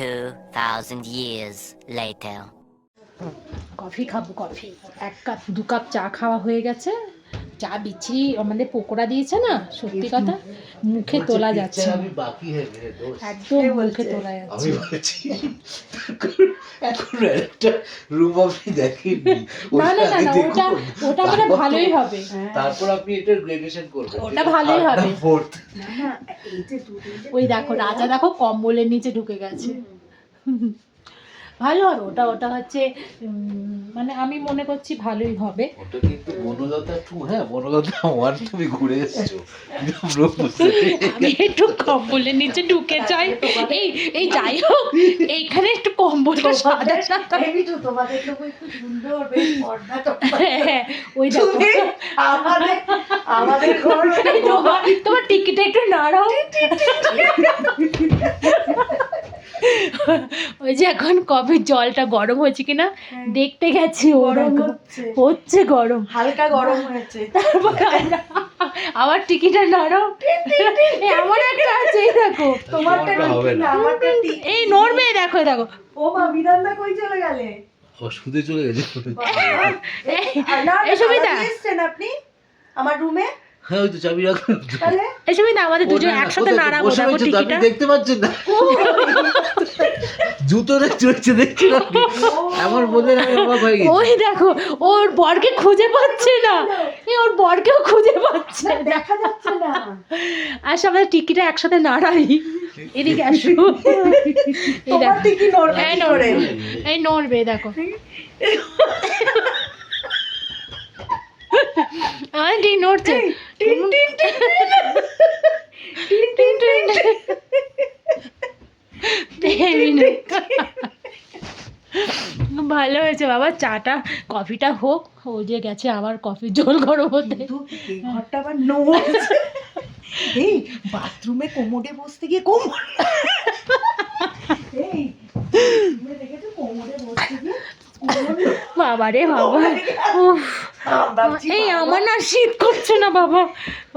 2,000 years later. Coffee খাব coffee. এক cup দু কাপ চা খাওয়া হয়ে গেছে। চা বিচ্ছিরি আমাদের পকোড়া দিয়েছে না? সত্যি কথা? মুখে তোলা যাচ্ছে আমি বাকি একদম মুখে তোলা যাচ্ছে। আমি বলছি এখন একটা রুম আপনি দেখেননি না না না ওটা ওটা মানে ভালোই হবে। তারপর আপনি এটা গ্রেডুয়েশন করবেন। ওটা ভালোই হবে। ওই দেখো রাজা দেখো কম্বলের নিচে ঢুকে গেছে। ভালো হবে ওটা ওটা হচ্ছে মানে আমি মনে করছি ভালোই হবে। ওটা কিন্তু বনলতা টু হ্যাঁ বনলতা ওয়ান তুমি ঘুরে এসছো। আমি একটু কম্বলের নিচে ঢুকে যাই। এই এই যাই হোক এইখানে একটু কম্বলটা সাদা সাদা। তো তোমাদের তো একটু সুন্দর বেশ পর্দা তো। হ্যাঁ, হ্যাঁ, ওই দেখো। আমাদের আমাদের ঘর তোমার তোমার টিকিটটা একটু নাড়াও। ওই যে এখন কবে জলটা গরম হয়েছে কিনা দেখতে গেছি গরম হচ্ছে। হচ্ছে গরম। হালকা গরম হয়েছে। তারপর আমরা- আমার টিকিটটা এই আমার একটা আছে এই দেখো। তোমারটা এই নড়বে দেখো দেখো। ও মা বিধানদা কই চলে গেলে? ও শুতে চলে গেছে। এই, আর না এই সুবিধা? আপনি? আমার রুমে হ্যাঁ ওই তো চাবি রাখুন তাহলে? এই সুবিধা আমাদের দুজন না, না, একসাথে টিকিটটা দেখতে পাচ্ছেন না। চলছে এমন আমি অবাক হয়ে গেছি। ওই দেখো ওর বরকে খুঁজে পাচ্ছে না। এই ওর বরকেও খুঁজে পাচ্ছে না, না দেখা যাচ্ছে না। আসলে আমাদের টিকিটা একসাথে নাড়াই। এদিকে আসো। তোমার নড়বে এই নড়বে। এই নড়বে দেখো। আমার ঠিক নড়ছে টিন টিন টিন টিন টিন টিন এই নে। ভালো হয়েছে বাবা চাটা কফিটা হোক ও যে গেছে আবার কফি জল গরম হতে। ঘরটা আবার নড়ছে এই বাথরুমে কোমোডে বসতে গিয়ে কোমর এই দেখেছ কোমোডে বসতে গিয়ে বাবা রে বাবা। এই আমার না শীত করছে না বাবা।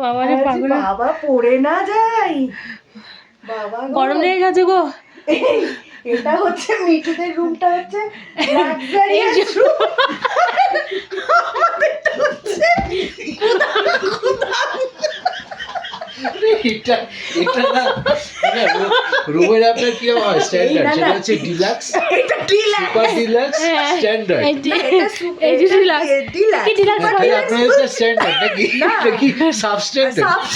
বাবা রে পাগল। বাবা পড়ে না যাই বাবা গরম লেগে গেছে গো। এটা হচ্ছে মিঠুদের রুমটা হচ্ছে এটা এটা না রুমের আপনার কি স্ট্যান্ডার্ড না, না। সেটা হচ্ছে ডিলাক্স এটা deluxe। সুপার ডিলাক্স স্ট্যান্ডার্ড এই যে এটা সু- এই যে এটা relax। deluxe। কি deluxe আপনার হচ্ছে স্ট্যান্ডার্ড নাকি না। সাবস্ট্যান্ডার্ড সব-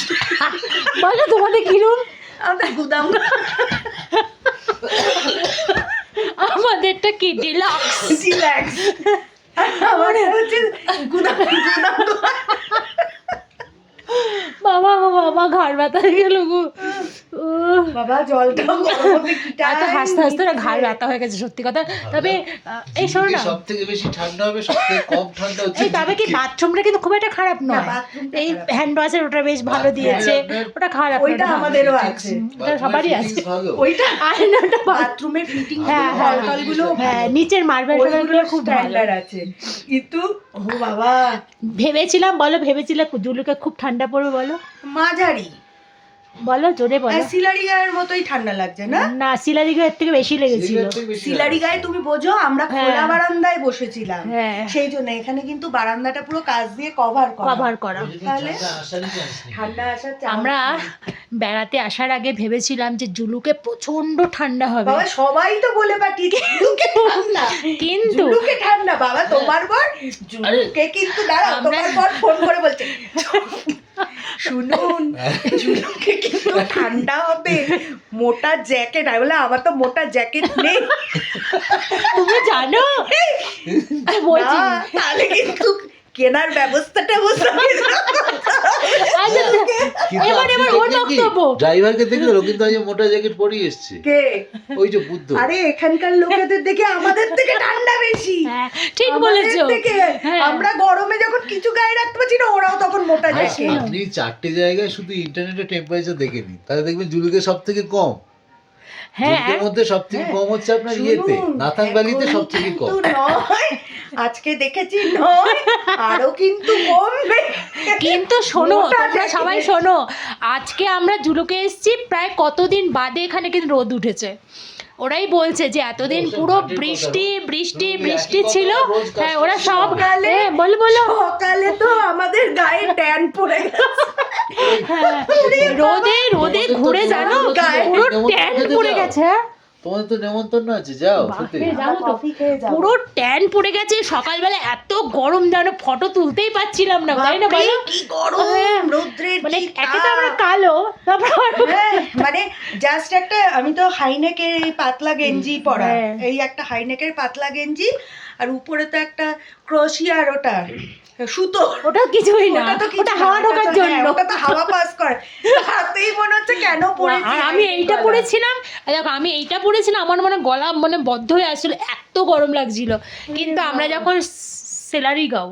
বলো তোমাদের কিরম আমাদের গুদাম আমাদেরটা কি ডিলাক্স? ডিলাক্স। বাবা বাবা ঘাড় ব্যথা গেল গো। বাবা জলটা গরমে কি এত হাসতে হাসতে না ঘাড় ব্যথা হয়ে গেছে সত্যি কথা। তবে এই শোনো না। সব থেকে বেশি ঠান্ডা হবে সব থেকে কম ঠান্ডা হচ্ছে এই তবে কি বাথরুমটা কিন্তু খুব একটা খারাপ নয়। এই হ্যান্ড ওয়াশের ওটা বেশ ভালো দিয়েছে। ওটা খারাপ ওইটা আমাদেরও আছে। ওটা সবারই আছে। ওইটা আয়নাটা। বাথরুমের ফিটিং হ্যাঁ হ্যাঁ। হ্যাঁ নিচের মার্বেল খুব স্ট্যান্ডার্ড আছে। কিন্তু ও বাবা। ভেবেছিলাম বলো ভেবেছিলাম জুলুকে খুব ঠান্ডা পড়বে বলো। মাঝারি। বলো জোরে বলো। সিলারি গায়ের মতোই ঠান্ডা লাগছে না? না শিলাদিকে এর থেকে বেশি লেগেছিল। সিলারি গায়ে তুমি বোঝো আমরা হ্যাঁ। খোলা বারান্দায় বসেছিলাম। হ্যাঁ। সেই জন্য এখানে কিন্তু বারান্দাটা পুরো কাজ দিয়ে কভার করা। কভার করা। তাহলে? ঠান্ডা আসার আমরা বেড়াতে আসার আগে ভেবেছিলাম যে জুলুকে প্রচণ্ড ঠান্ডা হবে। বাবা সবাই তো বলে পাঠিয়েছে জুলুকে ঠান্ডা। কিন্তু জুলুকে ঠান্ডা। বাবা তোমার বর জুলুকে কিন্তু দাঁড়াও তোমার বর ফোন করে বলছে শুনুন জুলুকে কিন্তু ঠান্ডা হবে। মোটা জ্যাকেট আমি বলে আমার তো মোটা জ্যাকেট নেই। তুমি জানো? তাহলে কিন্তু কেনার ব্যবস্থাটা বুঝতে আচ্ছা, এবার এবার ওর বক্তব্য ড্রাইভারকে দেখলে কিন্তু আজ মোটা জ্যাকেট পরিয়ে এসছে। কে? ওই যে বুদ্ধ। আরে এখানকার লোকেদের দেখে আমাদের থেকে ঠান্ডা বেশি। হ্যাঁ ঠিক বলেছ। হ্যাঁ। আমরা গরমে যখন কিছু গায়ে রাখতে পারছি না ওরাও তখন মোটা জ্যাকেট। আপনি চারটে জায়গায় শুধু ইন্টারনেটে টেম্পারেচার দেখে নিন তাহলে দেখবেন জুলুকে সব থেকে কম। হ্যাঁ মধ্যে হ্যাঁ। কম হচ্ছে আপনার ইয়েতে কম। আজকে দেখেছি নয় আরও কিন্তু কমবে। কিন্তু শোনো তোমরা সবাই শোনো আজকে আমরা জুলুকে এসেছি প্রায় কতদিন বাদে এখানে কিন্তু রোদ উঠেছে? ওরাই বলছে যে এতদিন পুরো বৃষ্টি বৃষ্টি বৃষ্টি ছিল। হ্যাঁ ওরা সব হ্যাঁ, বলো বলো। সকালে তো আমাদের গায়ে ট্যান পড়ে গেছে। রোদে রোদে ঘুরে জানো? পুরো ট্যান পড়ে গেছে। হ্যাঁ তোমাদের তো নেমন্তন্ন আছে যাও খেতে যাব তো। কফি খেয়ে যাব। পুরো ট্যান পড়ে গেছে সকালবেলা এত গরম যেন ফটো তুলতেই পাচ্ছিলাম না তাই না বলো? কি গরম হ্যাঁ। রৌদ্রের মানে একে তো আমরা কালো হ্যাঁ, মানে জাস্ট একটা আমি তো হাইনেকের এই পাতলা গেঞ্জি পরা। হ্যাঁ। এই একটা হাইনেকের পাতলা গেঞ্জি আর উপরে তো একটা ক্রোশিয়ার ওটা। সুতো। ওটা কিছুই না। ওটা হাওয়া ঢোকার জন্য। হ্যাঁ, ওটা তো হাওয়া পাস করে। হাতেই মনে হচ্ছে কেন পড়েছি। আর আমি এইটা পড়েছিলাম পরেছিলাম দেখো আমি এইটা পরেছিলাম আমার মানে গলা মানে বদ্ধ হয়ে আসছিল এত গরম লাগছিল। কিন্তু আমরা যখন সেলারি গাও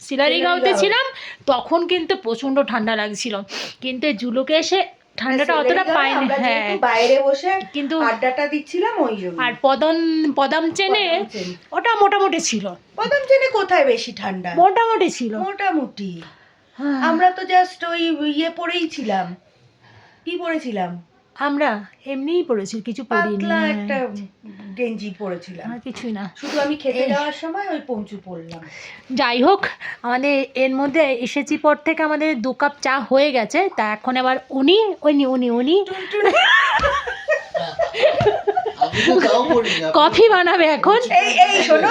সেলারি গাঁওতে ছিলাম তখন কিন্তু প্রচণ্ড ঠান্ডা লাগছিল। কিন্তু জুলুকে এসে ঠান্ডাটা অতটা পাইনি হ্যাঁ। বাইরে বসে কিন্তু আড্ডাটা দিচ্ছিলাম ওই জন্য। আর পদন পদাম চেনে ওটা মোটামুটি ছিল। পদম চেনে কোথায় বেশি ঠান্ডা? মোটামুটি ছিল। মোটামুটি। হ্যাঁ। আমরা তো জাস্ট ওই ইয়ে পরেই ছিলাম। কি পরেছিলাম? আমরা এমনিই পড়েছি কিছু পড়িনি। পাতলা। একটা গেঞ্জি পরেছিলাম। আর কিছুই না। শুধু আমি খেতে যাওয়ার সময় ওই পঞ্চু পরলাম। যাই হোক আমাদের এর মধ্যে এসেছি পর থেকে আমাদের দু কাপ চা হয়ে গেছে তা এখন আবার উনি উনি উনি উনি আমি তো তাও করিনি আমি- কফি বানাবে এখন। এই এই শোনো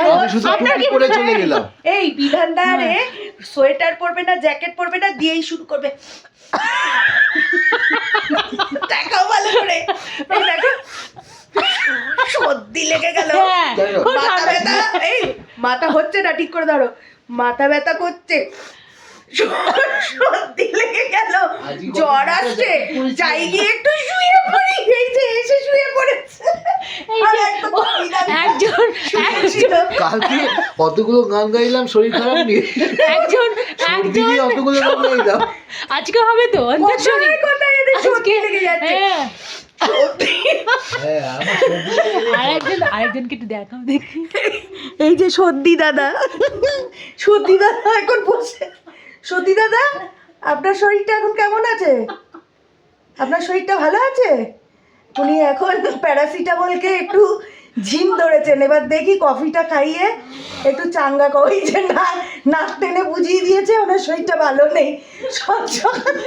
রোজ শুধু আপনার কি পরে চলে গেলাম। এই বিধানদারে সোয়েটার পরবে না জ্যাকেট পরবে না দিয়েই শুরু করবে। দেখাও ভালো করে। দেখো। সর্দি লেগে গেল। হ্যাঁ, মাথা ব্যথা এই মাথা হচ্ছে না ঠিক করে ধরো। মাথা ব্যথা করছে। সর্দি লেগে গেল। জ্বর আসছে। যাই গিয়ে একটু শুয়ে পড়ি। এই যে এসে শুয়ে পড়েছে। একজন একজন কালকে গান গাইলাম শরীর খারাপ নিয়ে। একজন একজন অতগুলো গান গাইলাম। আজকে হবে তো অন্তর্শরী কোথায় কোথায় এদের সর্দি লেগে যাচ্ছে হ্যাঁ সর্দি। হ্যাঁ আমার সর্দি লেগে গেছে। আরেকজন আরেকজনকে একটু দেখাও দেখি। এই যে সর্দি দাদা সর্দি দাদা এখন বসে। সর্দি দাদা আপনার শরীরটা এখন কেমন আছে? আপনার শরীরটা ভালো আছে? উনি এখন প্যারাসিটামলকে একটু ঝিম ধরেছেন। এবার দেখি কফিটা খাইয়ে একটু চাঙ্গা কই যে না নাক টেনে বুঝিয়ে দিয়েছে ওনার শরীরটা ভালো নেই। সব সকালে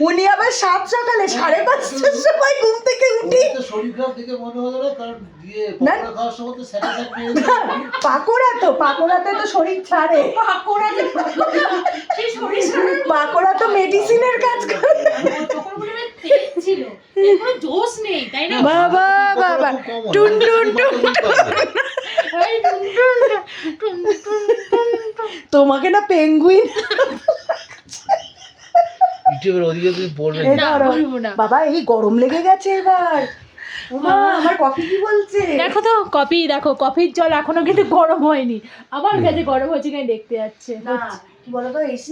উনি আবার সাত সকালে সাড়ে পাঁচটার সময় ঘুম থেকে উঠি। মনে। পকোড়া তো পাকোড়াতে তো শরীর ছাড়ে। পাকোড়া তো মেডিসিনের কাজ করে। তখন হয় তেল ছিল। এর কোনো জোশ নেই তাই না? বাবা বাবা টুন টুন টুন। তোমাকে না পেঙ্গুইন ইউটিউবের ওদিকে তুমি পড়বে না। বাবা এই গরম লেগে গেছে এবার। আমার কফি কি বলছে? দেখো তো কফি দেখো কফির জল এখনও কিন্তু গরম হয়নি। আমার কাছে গরম হচ্ছে কিনা দেখতে যাচ্ছে। না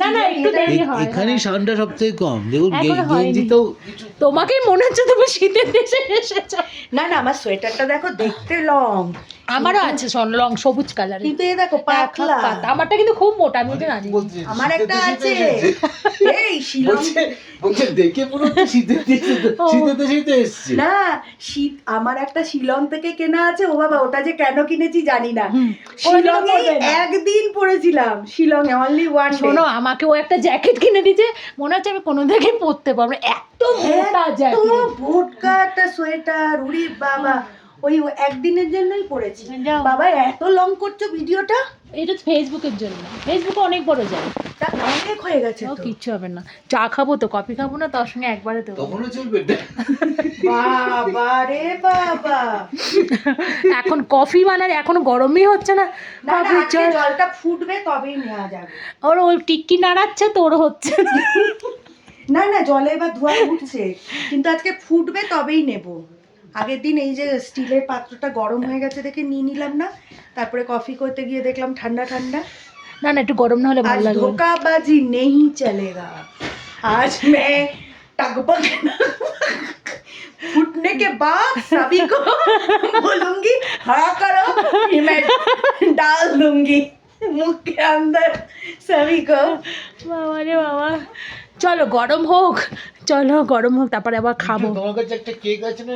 না, না, একটু দেরি হয়, এখানেই সাউন্ডটা সব থেকে কম। দেখুন এখনও গে- হয়নি। তোমাকেই মনে হচ্ছে তুমি শীতের দেশে এসেছ। না না আমার সোয়েটারটা দেখো দেখতে লং আমারও আছে সোন রং সবুজ কালার কিন্তু এই দেখো পাতলা। আমারটা কিন্তু খুব মোটা আমি ওটা জানি আমার একটা আছে। এই শিলং বলছে দেখে পুরো শীতের দেশে শীতের দেশেই তো এসছে। না শীত আমার একটা শিলং থেকে কেনা আছে। ও বাবা ওটা যে কেন কিনেছি জানি না। হুম। শিলং ওটা একদিন পরেছিলাম শিলং এ অনলি ওয়ান শোনো আমাকে ও একটা জ্যাকেট কিনে দিয়েছে। মনে হচ্ছে আমি কোনো থেকে পরতে পারব না। এত মোটা জ্যাকেট ভোটকা একটা সোয়েটার উড়ি বাবা। ওই একদিনের জন্যই যাও। বাবা এত লং করছ ভিডিওটা? এটা ফেসবুকের জন্য। ফেসবুকে অনেক বড় যায়। তা অনেক হয়ে গেছে ও তো। কিচ্ছু হবে না। চা খাব তো কফি খাব না তার সঙ্গে একবারে তো তখনও চলবে? বাবা রে বাবা। এখন কফি বানার এখনও গরমই হচ্ছে না। না না আজকে জলটা ফুটবে তবেই নেওয়া যাবে। ওর ওই টিক্কি নাড়াচ্ছে তোর হচ্ছে না। না না জলে এবার ধোয়া উঠছে। কিন্তু আজকে ফুটবে তবেই নেব। আগের দিন এই যে স্টিলের পাত্রটা গরম হয়ে গেছে দেখে নিয়ে নিলাম না। তারপরে কফি করতে গিয়ে দেখলাম ঠান্ডা ঠান্ডা। না না একটু গরম না হলে आज ভালো লাগবে না। धोखाबाजी नहीं चलेगा आज मैं टगबग फूटने के बाद सभी को बोलूंगी हाँ करो फिर मैं डाल दूंगी मुंह के अंदर सभी को বাবা রে বাবা চলো গরম হোক চলো গরম হোক তারপরে আবার খাবো তোমার কাছে একটা কেক আছে না